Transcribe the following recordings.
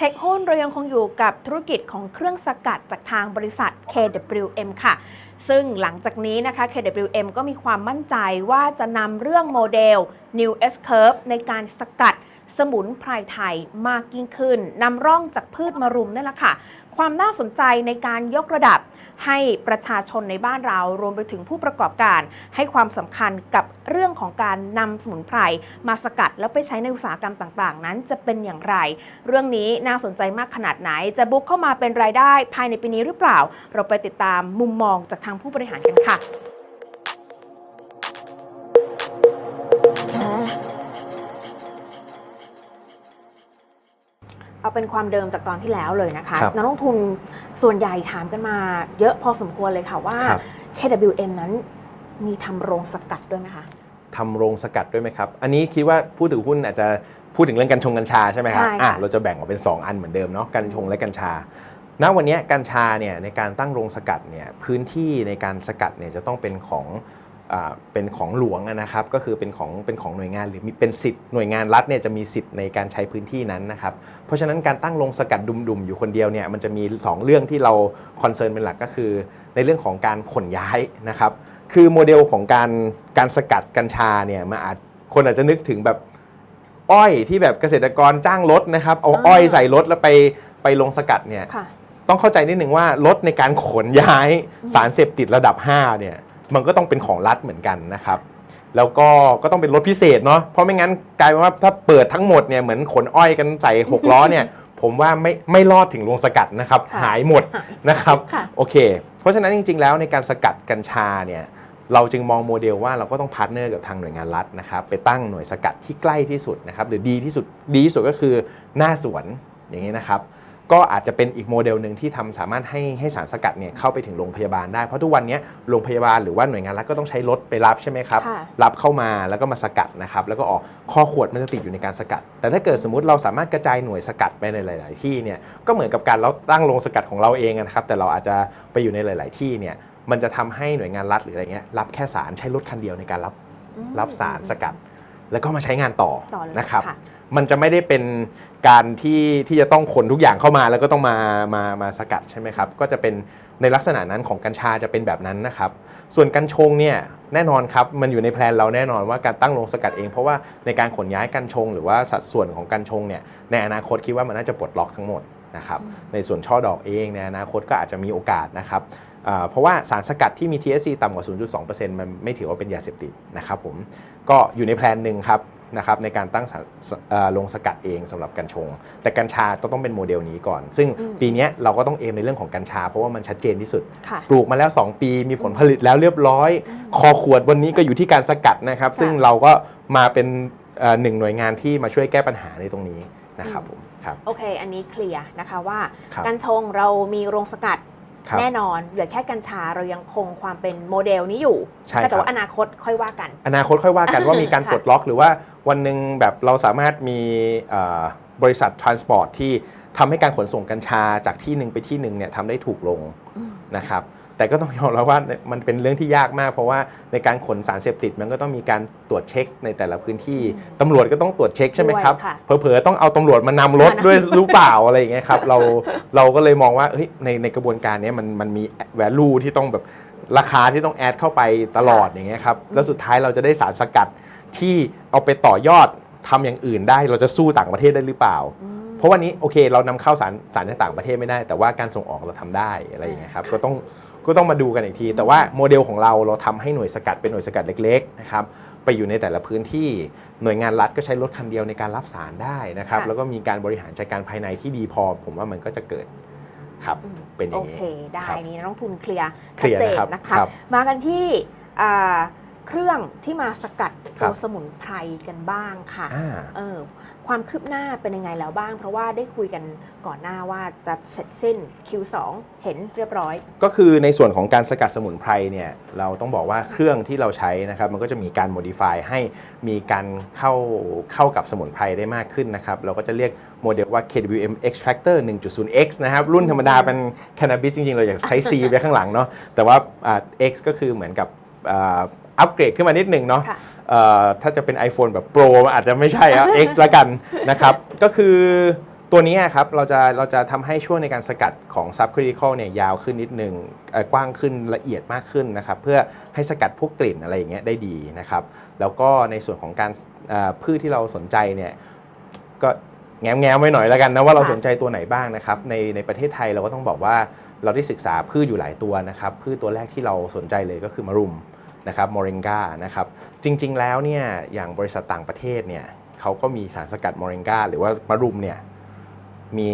เทคหุ้นเรายังคงอยู่กับธุรกิจของเครื่องสกัดจากทางบริษัท KWM ค่ะ ซึ่งหลังจากนี้นะคะ KWM ก็มีความมั่นใจว่าจะนำเรื่องโมเดล New S Curve ในการสกัดสมุนไพรไทยมากยิ่งขึ้นนำร่องจากพืชมารุมนี่แหละค่ะ ความน่าสนใจในการยกระดับ ให้ประชาชนในบ้านเรารวมไปถึงผู้ประกอบการ ให้ความสำคัญกับเรื่องของการนำสมุนไพรมาสกัดแล้วไปใช้ในอุตสาหกรรมต่างๆ นั้นจะเป็นอย่างไร เรื่องนี้น่าสนใจมากขนาดไหน จะบุกเข้ามาเป็นรายได้ภายในปีนี้หรือเปล่า เราไปติดตามมุมมองจากทางผู้บริหารกันค่ะ เอาเป็นความเดิมจากตอนที่แล้วเลยนะคะครับนักลงทุนส่วนใหญ่ถามกันมาเยอะพอสมควรเลยค่ะว่าครับ KWM นั้นมีทำโรงสกัดด้วยไหมคะทำโรงสกัดด้วยไหมครับ อันนี้คิดว่าผู้ถือหุ้นอาจจะพูดถึงเรื่องกัญชงกัญชาใช่ไหมครับใช่ค่ะอะเราจะแบ่งออกเป็น 2 อันเหมือนเดิมเนาะกัญชงและกัญชา ณ วันนี้กัญชาเนี่ยในการตั้งโรงสกัดเนี่ยพื้นที่ในการสกัดเนี่ยจะต้องเป็นของอ่า เป็นของหลวงอะนะครับก็คือเป็นของเป็นของหน่วยงานหรือมีเป็นสิทธิ์หน่วยงานรัฐเนี่ยจะมีสิทธิ์ในการใช้พื้นที่นั้นนะครับเพราะฉะนั้นการตั้งโรงสกัดดุมๆ อยู่คนเดียวเนี่ยมันจะมี 2 เรื่องที่เราคอนเซิร์นเป็นหลักก็คือ ในเรื่องของการขนย้ายนะครับคือโมเดลของการการสกัดกัญชาเนี่ยมาอาจคนอาจจะนึกถึงแบบอ้อยที่แบบเกษตรกรจ้างรถนะครับเอาอ่าอ้อยใส่รถแล้วไปไปลงสกัดเนี่ยค่ะต้องเข้าใจนิดนึงว่ารถในการขนย้ายสารเสพติดระดับ5เนี่ย มันก็ต้องเป็นของรัฐเหมือนกันนะครับแล้วก็ก็ต้องเป็นรถพิเศษเนาะเพราะไม่งั้นกลายเป็นว่าถ้าเปิดทั้งหมดเนี่ยเหมือนขนอ้อยกันใส่6ล้อเนี่ยผมว่าไม่ไม่รอดถึงโรงสกัดนะครับค่ะหายหมดนะครับค่ะโอเค เพราะฉะนั้นจริง ๆ แล้วในการสกัดกัญชาเนี่ยเราจึงมองโมเดลว่าเราก็ต้องพาร์ทเนอร์กับทางหน่วยงานรัฐนะครับ ไปตั้งหน่วยสกัดที่ใกล้ที่สุดนะครับ หรือดีที่สุดดีที่สุดก็คือหน้าสวนอย่างนี้นะครับ ก็อาจจะเป็นอีกโมเดลหนึ่งที่ทำสามารถให้ให้สารสกัดเนี่ยเข้าไปถึงโรงพยาบาลได้เพราะทุกวันนี้โรงพยาบาลหรือว่าหน่วยงานรัฐก็ต้องใช้รถไปรับใช่ไหมครับค่ะรับเข้ามาแล้วก็มาสกัดนะครับแล้วก็ออกข้อขวดมันจะติดอยู่ในการสกัด แต่ถ้าเกิดสมมติเราสามารถกระจายหน่วยสกัดไปในหลาย ๆ ที่เนี่ยก็เหมือนกับการเราตั้งโรงสกัดของเราเองนะครับ แต่เราอาจจะไปอยู่ในหลาย ๆ ที่เนี่ยมันจะทำให้หน่วยงานรัฐหรืออะไรเงี้ยรับแค่สารใช้รถคันเดียวในการรับอืมรับสารสกัด แล้วก็มาใช้งานต่อต่อเลยนะครับค่ะ มันจะไม่ได้เป็นการที่ที่จะต้องขนทุกอย่างเข้ามาแล้วก็ต้องมามามาสกัดใช่ไหมครับ ก็จะเป็นในลักษณะนั้นของกัญชาจะเป็นแบบนั้นนะครับ ส่วนกัญชงเนี่ยแน่นอนครับมันอยู่ในแพลนเราแน่นอนว่าการตั้งโรงสกัดเอง เพราะว่าในการขนย้ายกัญชง หรือว่าสัดส่วนของกัญชงเนี่ยในอนาคตคิดว่ามันน่าจะปลดล็อกทั้งหมดนะครับในส่วนช่อดอกเองในอนาคตก็อาจจะมีโอกาสนะครับอ่าเพราะว่าสารสกัดที่มี THC ต่ำกว่า 0.2%มันไม่ถือว่าเป็นยาเสพติดนะครับผมก็อยู่ในแพลนหนึ่งครับ นะครับในการตั้งสารเอ่อลงสกัดเองสำหรับกัญชง แต่กัญชาต้องต้องเป็นโมเดลนี้ก่อน ซึ่งอืมปีเนี้ยเราก็ต้องเอมในเรื่องของกัญชา เพราะว่ามันชัดเจนที่สุดค่ะปลูกมาแล้ว 2 ปีมีผลผลิตแล้วเรียบร้อย คอขวดวันนี้ก็อยู่ที่การสกัดนะครับ ซึ่งเราก็มาเป็นเอ่อหนึ่งหน่วยงานที่มาช่วยแก้ปัญหาในตรงนี้นะครับผมครับโอเค อันนี้เคลียร์นะคะว่าครับกัญชงเรามีโรงสกัดครับ แน่นอนเหลือแค่กัญชาเรายังคงความเป็นโมเดลนี้อยู่ใช่แต่ครับว่าอนาคตค่อยว่ากัน อนาคตค่อยว่ากันว่ามีการค่ะปลดล็อก หรือว่าวันหนึ่งแบบเราสามารถมีเอ่อบริษัททรานสปอร์ตที่ทำให้การขนส่งกัญชาจากที่หนึ่งไปที่หนึ่งเนี่ยทำได้ถูกลงอืมนะครับ แต่ก็ต้องยอมรับว่ามันเป็นเรื่องที่ยากมาก เพราะว่าในการขนสารเสพติดมันก็ต้องมีการตรวจเช็คในแต่ละพื้นที่ตำรวจก็ต้องตรวจเช็คใช่ไหมครับด้วยค่ะเผลอๆต้องเอาตำรวจมานำรถมานะด้วยหรือเปล่าอะไรอย่างเงี้ยครับเราเราก็เลยมองว่าเฮ้ยในในกระบวนการเนี้ยมันมันมี value ที่ต้องแบบราคาที่ต้องแอดเข้าไปตลอดอย่างเงี้ยครับแล้วสุดท้ายเราจะได้สารสกัดที่เอาไปต่อยอดทำอย่างอื่นได้เราจะสู้ต่างประเทศได้หรือเปล่าอืมเพราะวันนี้โอเค เรานำเข้าสารสารจากต่างประเทศไม่ได้ แต่ว่าการส่งออกเราทำได้อะไรอย่างเงี้ยครับค่ะก็ต้อง ก็ต้องมาดูกันอีกที แต่ว่าโมเดลของเราเราทำให้หน่วยสกัดเป็นหน่วยสกัดเล็กๆนะครับไปอยู่ในแต่ละพื้นที่หน่วยงานรัฐก็ใช้รถคันเดียวในการรับสารได้นะครับค่ะแล้วก็มีการบริหารจัดการภายในที่ดีพอ ผมว่ามันก็จะเกิดครับอืมเป็นอย่างนี้โอเค ได้ครับนี่นักลงทุนเคลียร์เคชัดลียร์เจนนะครับนะคะครับมากันที่อ่า เครื่องที่มาสกัดครัตัวบสมุนไพรกันบ้างค่ะอ่าเออความคืบหน้าเป็นยังไงแล้วบ้าง เพราะว่าได้คุยกันก่อนหน้าว่าจะเสร็จสิ้น Q2 เห็นเรียบร้อย ก็คือในส่วนของการสกัดสมุนไพรเนี่ยเราต้องบอกว่าเครื่องที่เราใช้นะครับมันก็จะมีการ modify ให้มีการเข้าเข้ากับสมุนไพรได้มากขึ้นนะครับเราก็จะเรียกโมเดลว่า KWM Extractor 1.0X นะครับรุ่นธรรมดาเป็น cannabis จริงๆ เราอยากใช้ C ไว้ข้างหลังเนาะแต่ว่าอ่า X ก็คือเหมือนกับ อ่าอัปเกรดขึ้นมานิดหนึ่งเนาะค่ะเอ่อถ้าจะเป็น iPhone แบบ Pro มันอาจจะไม่ใช่อะ X ละกันนะครับ ก็คือตัวนี้ครับเราจะเราจะทำให้ช่วงในการสกัดของ subcritical เนี่ยยาวขึ้นนิดนึงเอ่อกว้างขึ้นละเอียดมากขึ้นนะครับ เพื่อให้สกัดพวกกลิ่นอะไรอย่างเงี้ยได้ดีนะครับ แล้วก็ในส่วนของการเอ่อพืชที่เราสนใจเนี่ยก็แง้มแง้มๆไว้หน่อยแล้วกันนะว่าเราค่ะสนใจตัวไหนบ้างนะครับในในประเทศไทยเราก็ต้องบอกว่าเราได้ศึกษาพืชอยู่หลายตัวนะครับพืชตัวแรกที่เราสนใจเลยก็คือมะรุม นะครับมอริงกานะครับจริงๆแล้วเนี่ยอย่างบริษัทต่างประเทศเนี่ยเขาก็มีสารสกัดมอริงกาหรือว่ามะรุมเนี่ยมี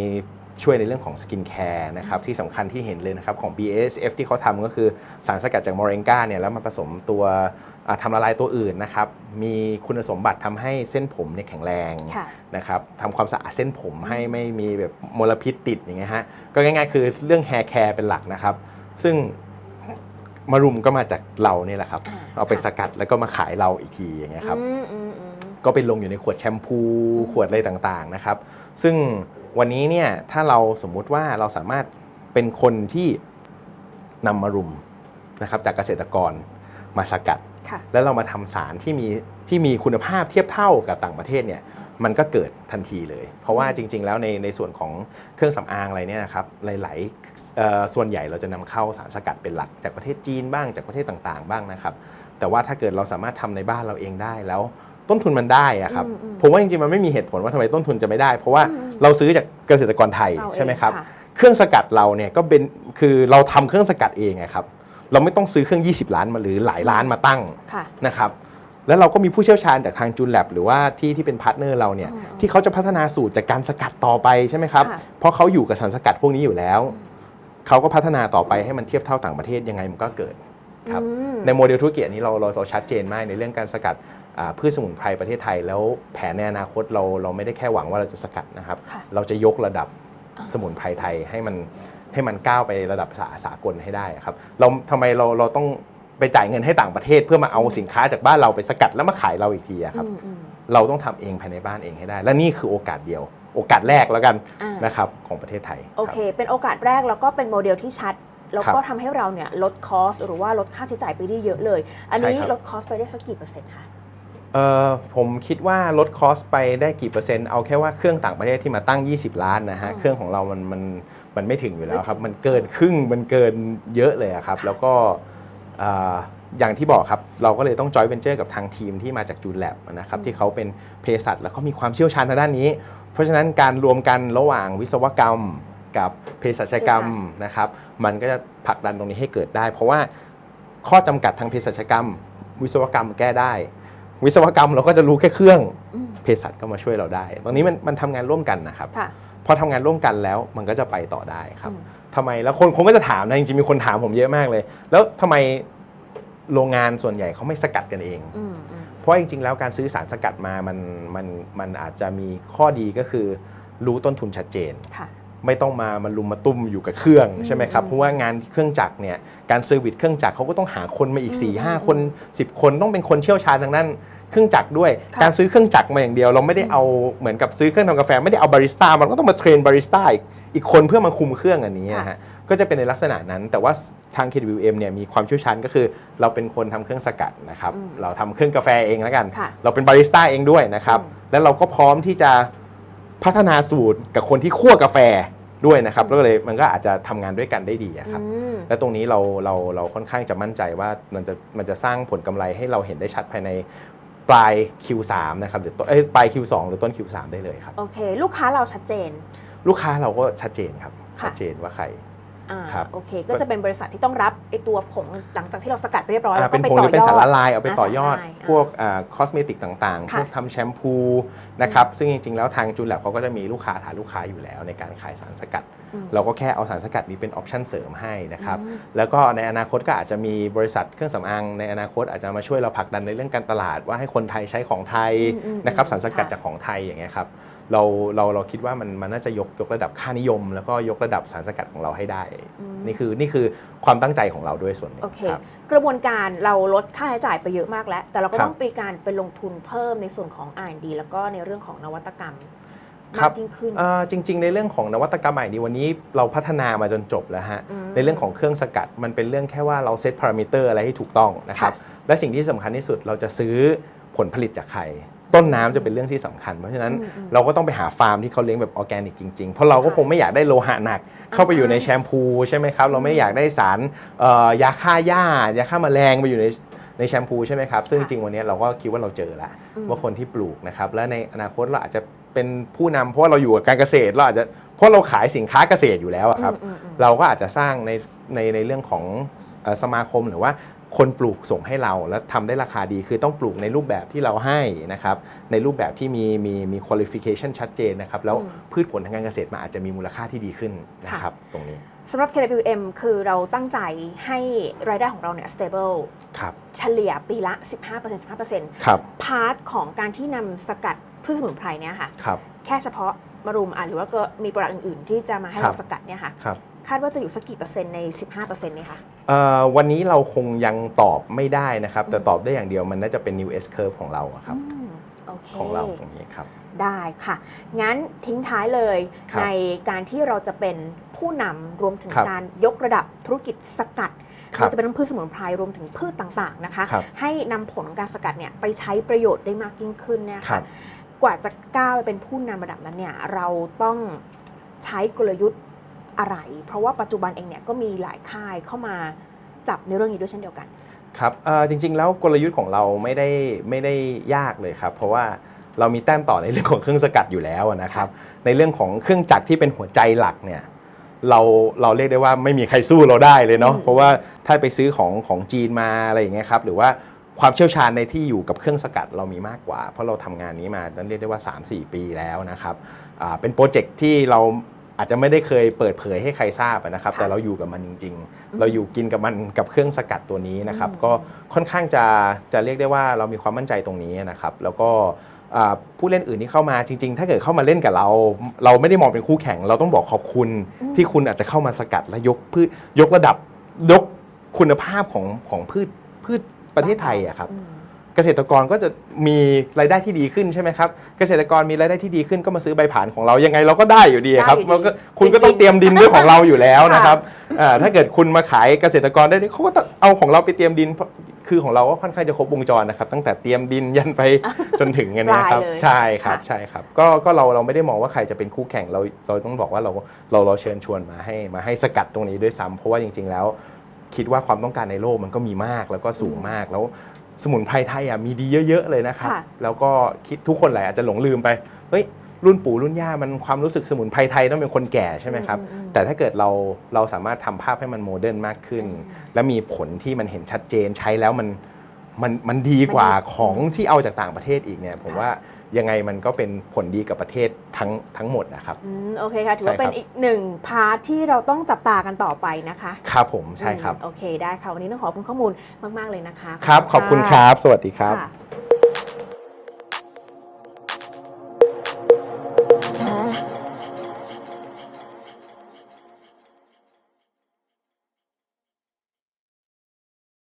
ช่วยในเรื่องของสกินแคร์นะครับที่สำคัญที่เห็นเลยนะครับของ BASF ที่เขาทำก็คือสารสกัดจากมอริงกาเนี่ยแล้วมาผสมตัวอ่าทำละลายตัวอื่นนะครับมีคุณสมบัติทำให้เส้นผมเนี่ยแข็งแรงค่ะนะครับทำความสะอาดเส้นผมให้ไม่มีแบบมลพิษติดอย่างเงี้ยฮะก็ง่ายๆ คือเรื่อง hair care เป็นหลักนะครับซึ่ง มารุมก็มาจากเราเนี่ยแหละครับ อ่า เอาไปสกัดแล้วก็มาขายเราอีกทีอย่างเงี้ยครับ อืมอืมอืม ก็ไปลงอยู่ในขวดแชมพู ขวดอะไรต่างๆนะครับ ซึ่งวันนี้เนี่ยถ้าเราสมมุติว่าเราสามารถเป็นคนที่นำมารุมนะครับจากเกษตรกรมาสกัด ค่ะ แล้วเรามาทำสารที่มีที่มีคุณภาพเทียบเท่ากับต่างประเทศเนี่ย มันก็เกิดทันทีเลย เพราะว่าจริง ๆ แล้วในในส่วนของเครื่องสำอางอะไรเนี่ยนะครับหลายๆเอ่อส่วนใหญ่เราจะนำเข้าสารสกัดเป็นหลัก จากประเทศจีนบ้างจากประเทศต่างๆ บ้างนะครับแต่ว่าถ้าเกิดเราสามารถทำในบ้านเราเองได้แล้วต้นทุนมันได้อะครับอืมอืมผมว่าจริงๆมันไม่มีเหตุผลว่าทำไมต้นทุนจะไม่ได้ เพราะว่าอืมเราซื้อจากเกษตรกรไทยเอาเองใช่ไหมครับค่ะเครื่องสกัดเราเนี่ยก็เป็นคือเราทำเครื่องสกัดเองไงครับเราไม่ต้องซื้อเครื่อง 20 ล้านมาหรือหลายล้านมาตั้งค่ะนะครับ แล้วเราก็มีผู้เชี่ยวชาญจากทางจูนแลบหรือว่าที่ที่เป็นพาร์ทเนอร์เราเนี่ยอืมที่เขาจะพัฒนาสูตรจากการสกัดต่อไปใช่ไหมครับค่ะเพราะเขาอยู่กับสารสกัดพวกนี้อยู่แล้ว เขาก็พัฒนาต่อไปให้มันเทียบเท่าต่างประเทศยังไงมันก็เกิดครับอืมในโมเดลธุรกิจอันนี้เราเราเราชัดเจนมากในเรื่องการสกัดอ่าพืชสมุนไพรประเทศไทย แล้วแผนในอนาคตเราเราไม่ได้แค่หวังว่าเราจะสกัดนะครับค่ะเราจะยกระดับอ่าสมุนไพรไทยให้มันให้มันก้าวไประดับสาสากลให้ได้ครับ เราทำไมเราเราต้อง ไปจ่ายเงินให้ต่างประเทศ เพื่อมาเอาสินค้าจากบ้านเราไปสกัดแล้วมาขายเราอีกทีอะครับ อืมอืมเราต้องทำเองภายในบ้านเองให้ได้ และนี่คือโอกาสเดียว โอกาสแรกแล้วกันอ่านะครับของประเทศไทยโอเคเป็นโอกาสแรกแล้วก็เป็นโมเดลที่ชัด แล้วครับก็ทำให้เราเนี่ยลดคอสหรือว่าลดค่าใช้จ่ายไปได้เยอะเลย อันนี้ใช่ครับ ลดคอสไปได้สักกี่เปอร์เซ็นต์คะ เอ่อผมคิดว่าลดคอสไปได้กี่เปอร์เซ็นต์เอาแค่ว่าเครื่องต่างประเทศที่มาตั้ง 20 ล้านนะฮะ อืมเครื่องของเรามันมันมันไม่ถึงอยู่แล้วครับไม่ถึงมันเกินครึ่งมันเกินเยอะเลยอะครับ แล้วก็เอ่ออย่างที่บอกครับ เราก็เลยต้องจอยเวนเจอร์กับทางทีมที่มาจากจูนแลบนะครับที่เขาเป็นเภสัชแล้วก็มีความเชี่ยวชาญทางด้านนี้ เพราะฉะนั้นการรวมกันระหว่างวิศวกรรมกับเภสัชกรรมนะครับ มันก็จะผลักดันตรงนี้ให้เกิดได้ เพราะว่าข้อจำกัดทางเภสัชกรรม วิศวกรรมแก้ได้ วิศวกรรมเราก็จะรู้แค่เครื่องอืมเภสัชก็มาช่วยเราได้ ตรงนี้มันมันทำงานร่วมกันนะครับค่ะ พอทำงานร่วมกันแล้วมันก็จะไปต่อได้ครับอืมทำไมแล้วคนคนก็จะถามนะจริงๆมีคนถามผมเยอะมากเลย แล้วทำไมโรงงานส่วนใหญ่เขาไม่สกัดกันเองอืมอืมเพราะจริงๆแล้วการซื้อสารสกัดมามันมันมันอาจจะมีข้อดีก็คือรู้ต้นทุนชัดเจนค่ะ ไม่ต้องมามันลุมมาตุ้มอยู่กับเครื่องอืมใช่ไหมครับอืมเพราะว่างานเครื่องจักรเนี่ยการเซอร์วิสเครื่องจักรเขาก็ต้องหาคนมาอีกอืม4ี่ห้าอืมคน 10 คนต้องเป็นคนเชี่ยวชาญทางด้านเครื่องจักรด้วยค่ะการซื้อเครื่องจักรมาอย่างเดียว เราไม่ได้เอาเหมือนกับซื้อเครื่องทำกาแฟไม่ได้เอาบาริสต้ามันก็ต้องมาเทรนบาริสต้าอีกอีกคนเพื่อมาคุมเครื่องอันนี้นะฮะก็จะเป็นในลักษณะนั้น แต่ว่าทาง KWM เนี่ยมีความเชี่ยวชาญก็คือ เราเป็นคนทำเครื่องสกัดนะครับอืมเราทำเครื่องกาแฟเองแล้วกันค่ะเราเป็นบาริสต้าเองด้วยนะครับอืมแล้วเราก็พร้อมที่จะพัฒนาสูตรกับคนที่คั่วกาแฟ ด้วยนะครับแล้วก็เลยมันก็อาจจะทำงานด้วยกันได้ดีอะครับอืมและตรงนี้เราเราเราค่อนข้างจะมั่นใจว่ามันจะมันจะสร้างผลกำไรให้เราเห็นได้ชัดภายในปลาย Q3 นะครับหรือต้นเอ้ยปลาย Q2 หรือต้น Q3 ได้เลยครับโอเค ลูกค้าเราชัดเจน ลูกค้าเราก็ชัดเจนครับค่ะชัดเจนว่าใคร อ่าครับโอเค ก็จะเป็นบริษัทที่ต้องรับไอตัวผงหลังจากที่เราสกัดไปเรียบร้อยอ่าแล้วเป็ก็นไปผงต่หอรือเป็นยอสารละดลายเอาไปต่อยอดสารละลายพวกคอสเมติกต่างๆค่ะพวกทำแชมพูนะครับซึ่งจริงๆแล้วทางจูนแลบเขาก็จะมีลูกค้าฐานลูกค้าอยู่แล้วในการขายสารสกัดอืมเราก็แค่เอาสารสกัดนี้เป็นออปชันเสริมให้นะครับอืมแล้วก็ในอนาคตก็อาจจะมีบริษัทเครื่องสำอางในอนาคตอาจจะมาช่วยเราผลักดันในเรื่องการตลาดว่าให้คนไทยใช้ของไทยอืมอืมนะครับอืมสารสกัดค่ะจากของไทยอย่างเงี้ยครับ เราเราเราคิดว่ามันมันน่าจะยกยกระดับค่านิยม แล้วก็ยกระดับสารสกัดของเราให้ได้อืมนี่คือนี่คือความตั้งใจของเราด้วยส่วนหนึ่งโอเคครับกระบวนการเราลดค่าใช้จ่ายไปเยอะมากแล้ว แต่เราก็ครับต้องมีการไปลงทุนเพิ่มในส่วนของ R&D แล้วก็ในเรื่องของนวัตกรรมครัมาบกยิ่งขึ้นเอ่อจริง ๆ ในเรื่องของนวัตกรรมใหม่นี้วันนี้เราพัฒนามาจนจบแล้วฮะอืมในเรื่องของเครื่องสกัดมันเป็นเรื่องแค่ว่าเราเซตพารามิเตอร์อะไรให้ถูกต้องนะครับค่ะและสิ่งที่สำคัญที่สุดเราจะซื้อผลผลิตจากใคร ต้นน้ำจะเป็นเรื่องที่สำคัญ เพราะฉะนั้นอืมอืมเราก็ต้องไปหาฟาร์มที่เขาเลี้ยงแบบออร์แกนิกจริงๆ เพราะเราก็คงไม่อยากได้โลหะหนัก เข้าไปอยู่ในแชมพูใช่ไหมครับ เราไม่อยากได้สารเอ่อยาฆ่าหญ้ายาฆ่าแมลงไปอยู่ในในแชมพูใช่ไหมครับ ซึ่งจริงๆวันนี้เราก็คิดว่าเราเจอแล้วอืมว่าคนที่ปลูกนะครับ และในอนาคตเราอาจจะเป็นผู้นำเพราะว่าเราอยู่กับการเกษตรเราอาจจะเพราะเราขายสินค้าเกษตรอยู่แล้วอะครับอืมอืมอืมเราก็อาจจะสร้างในในในเรื่องของเอ่อสมาคมหรือว่า คนปลูกส่งให้เราแล้วทำได้ราคาดีคือต้องปลูกในรูปแบบที่เราให้นะครับในรูปแบบที่มีมีมี qualification ชัดเจนนะครับแล้วอืม พืชผลทางการเกษตรมันอาจจะมีมูลค่าที่ดีขึ้นนะครับตรงนี้สำหรับ KWM คือเราตั้งใจให้รายได้ของเราเนี่ย stable ครับเฉลี่ยปีละ 15% 15%ครับพาร์ทของการที่นำสกัดพืชสมุนไพรเนี่ยค่ะ ครับ แค่เฉพาะมารุมอะหรือว่าก็มีโปรดักต์อื่นๆ ที่จะมาให้ครับเราสกัดเนี่ยค่ะ ครับ คาดว่าจะอยู่สักกี่เปอร์เซ็นต์ใน 15%เนี่ยค่ะเอ่อวันนี้เราคงยังตอบไม่ได้นะครับ แต่อืมตอบได้อย่างเดียวมันน่าจะเป็น new S curve ของเราอะครับอืมโอเคของเราตรงนี้ครับ ได้ค่ะ งั้นทิ้งท้ายเลยครับในการที่เราจะเป็นผู้นำรวมถึงครับการยกระดับธุรกิจสกัดครัมับนจะเป็นทั้งพืชสมุนไพรรวมถึงพืชต่างๆนะคะครับให้นำผลของการสกัดเนี่ยไปใช้ประโยชน์ได้มากยิ่งขึ้นเนี่ยครัค่ะบกว่าจะก้าวไปเป็นผู้นำระดับนั้นเนี่ยเราต้องใช้กลยุทธ์ อะไร เพราะว่าปัจจุบันเองเนี่ยก็มีหลายค่ายเข้ามาจับในเรื่องนี้ด้วยเช่นเดียวกัน ครับเอ่อจริง ๆ แล้วกลยุทธ์ของเราไม่ได้ไม่ได้ยากเลยครับ เพราะว่าเรามีแต้มต่อในเรื่องของเครื่องสกัดอยู่แล้วนะครับ ในเรื่องของเครื่องจักรที่เป็นหัวใจหลักเนี่ยเราเราเรียกได้ว่าไม่มีใครสู้เราได้เลยเนาะอืมเพราะว่าถ้าไปซื้อของของจีนมาอะไรอย่างเงี้ยครับหรือว่าความเชี่ยวชาญในที่อยู่กับเครื่องสกัดเรามีมากกว่า เพราะเราทำงานนี้มานั้นเรียกได้ว่า 3-4 ปีแล้วนะครับอ่าเป็นโปรเจกต์ที่เรา อาจจะไม่ได้เคยเปิดเผยให้ใครทราบนะครับค่ะแต่เราอยู่กับมันจริงอืมๆเราอยู่กินกับมันกับเครื่องสกัดตัวนี้นะครับอืมก็ค่อนข้างจะจะเรียกได้ว่าเรามีความมั่นใจตรงนี้นะครับ แล้วก็อ่าผู้เล่นอื่นที่เข้ามาจริง ๆ ถ้าเกิดเข้ามาเล่นกับเรา เราไม่ได้มองเป็นคู่แข่ง เราต้องบอกขอบคุณอืมที่คุณอาจจะเข้ามาสกัดและยกพืชยกระดับยกคุณภาพของของพืชพืชประเทศไทยอะครับอืม เกษตรกรก็จะมีรายได้ที่ดีขึ้นใช่ไหมครับ เกษตรกรมีรายได้ที่ดีขึ้นก็มาซื้อใบผ่านของเรายังไงเราก็ได้อยู่ดีครับได้อยู่ดีเราก็คุณก็ต้องเตรียมดินด้วยของเราอยู่แล้วค่ะนะครับอ่าถ้าเกิดคุณมาขายเกษตรกรได้เขาก็ต้องเอาของเราไปเตรียมดินเพราะคือของเราก็ค่อนข้างจะครบวงจรนะครับ ตั้งแต่เตรียมดินยันไปจนถึงกันเนะครับปลายเลย ใช่ครับค่ะใช่ครับก็ก็เราเราไม่ได้มองว่าใครจะเป็นคู่แข่งเราเราต้องบอกว่าเราเราเราเชิญชวนมาให้มาให้สกัดตรงนี้ด้วยซ้ำเพราะว่าจริง ๆ แล้ว คิดว่าความต้องการในโลกมันก็มีมากแล้วก็สูงมากแล้ว สมุนไพรไทยอะมีดีเยอะ ๆ เลยนะครับ ค่ะ แล้วก็คิดทุกคนแหละอาจจะหลงลืมไป เฮ้ย รุ่นปู่รุ่นย่ามันความรู้สึกสมุนไพรไทยต้องเป็นคนแก่ใช่ไหมครับ อืมอืมอืม แต่ถ้าเกิดเราเราสามารถทำภาพให้มันโมเดิร์นมากขึ้น และมีผลที่มันเห็นชัดเจนใช้แล้วมัน มันมันดีกว่ามันดีของที่เอาจากต่างประเทศอีกเนี่ยผมค่ะว่ายังไงมันก็เป็นผลดีกับประเทศทั้งทั้งหมดนะครับอืมโอเคค่ะ ถือว่าใช่ครับเป็นอีกหนึ่งพาร์ทที่เราต้องจับตากันต่อไปนะคะ ครับผมใช่ครับอืมโอเคได้ค่ะ วันนี้ต้องขอบคุณข้อมูลมาก ๆ เลยนะคะ ครับ ขอบคุณครับ สวัสดีครับค่ะ